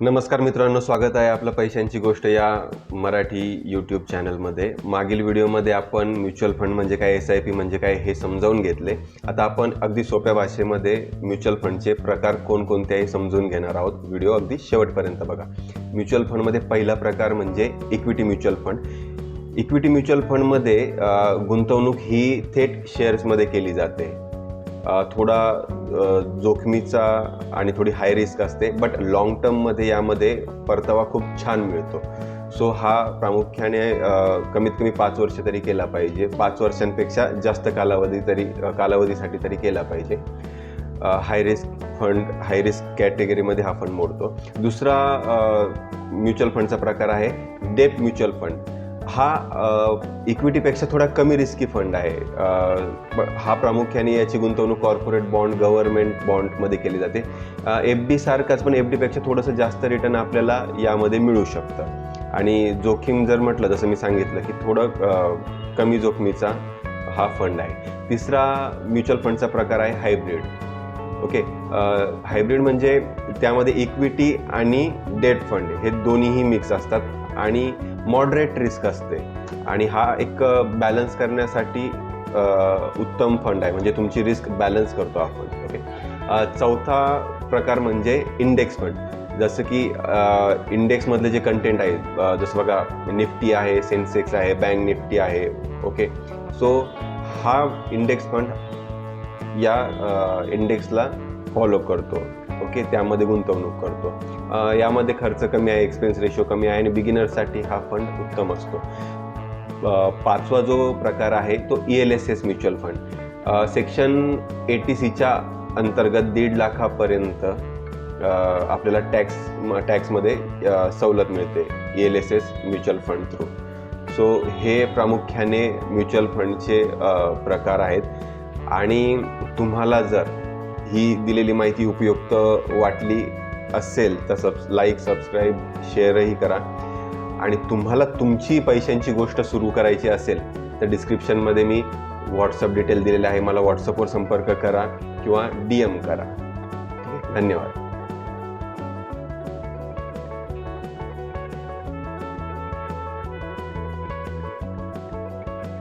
नमस्कार मित्रांनो स्वागत आहे आपलं पैशांची गोष्ट या मराठी यूट्यूब चॅनलमध्ये मागील व्हिडिओमध्ये आपण म्युच्युअल फंड म्हणजे काय एस आय पी म्हणजे काय हे समजावून घेतले. आता आपण अगदी सोप्या भाषेमध्ये म्युच्युअल फंडचे प्रकार कोणकोणते आहे समजून घेणार आहोत. व्हिडिओ अगदी शेवटपर्यंत बघा. म्युच्युअल फंडमध्ये पहिला प्रकार म्हणजे equity mutual fund equity mutual फंडमध्ये गुंतवणूक ही थेट शेअर्समध्ये केली जाते. थोडा जोखमीचा आणि थोडी हाय रिस्क असते बट लॉंग टर्ममध्ये यामध्ये परतावा खूप छान मिळतो. सो हा प्रामुख्याने कमीत कमी पाच वर्ष तरी केला पाहिजे. पाच वर्षांपेक्षा जास्त कालावधी तरी कालावधीसाठी तरी केला पाहिजे. High risk fund high risk कॅटेगरीमध्ये हा फंड मोडतो. दुसरा म्युच्युअल फंडचा प्रकार आहे डेप म्युच्युअल फंड हा इक्विटीपेक्षा थोडा कमी रिस्की फंड आहे. हा प्रामुख्याने याची गुंतवणूक कॉर्पोरेट बॉन्ड गव्हर्नमेंट बॉन्डमध्ये केली जाते. एफ डी सारखाच पण एफ डीपेक्षा थोडंसं जास्त रिटर्न आपल्याला यामध्ये मिळू शकतं. आणि जोखीम जर म्हटलं जसं मी सांगितलं की थोडं कमी जोखमीचा हा फंड आहे. तिसरा म्युच्युअल फंडचा प्रकार आहे हायब्रिड ओके हायब्रिड म्हणजे त्यामध्ये इक्विटी आणि डेट फंड हे दोन्हीही मिक्स असतात आणि मॉडरेट रिस्क असते. आणि हा एक बॅलन्स करण्यासाठी उत्तम फंड आहे. म्हणजे तुमची रिस्क बॅलन्स करतो आपण ओके. चौथा प्रकार म्हणजे इंडेक्स फंड जसं की इंडेक्समधले जे कंटेंट आहे जसं बघा निफ्टी आहे सेन्सेक्स आहे बँक निफ्टी आहे ओके. सो हा इंडेक्स फंड या इंडेक्सला फॉलो करतो. ओके त्यामध्ये गुंतवणूक करतो. यामध्ये खर्च कमी आहे एक्सपेन्स रेशो कमी आहे आणि बिगिनर्ससाठी हा फंड उत्तम असतो. पाचवा जो प्रकार आहे तो E L S S mutual fund section eighty सीच्या अंतर्गत दीड लाखापर्यंत आपल्याला टॅक्स टॅक्समध्ये सवलत मिळते E L S S mutual fund through so हे प्रामुख्याने म्युच्युअल फंडचे प्रकार आहेत. आणि तुम्हाला जर ही दिलेली माहिती उपयुक्त वाटली असेल तर सब लाईक सबस्क्राईब शेअरही करा. आणि तुम्हाला तुमची पैशांची गोष्ट सुरू करायची असेल तर डिस्क्रिप्शनमध्ये मी व्हॉट्सअप डिटेल दिलेले आहे. मला व्हॉट्सअपवर संपर्क करा किंवा डी एम करा. ठीक आहे? धन्यवाद.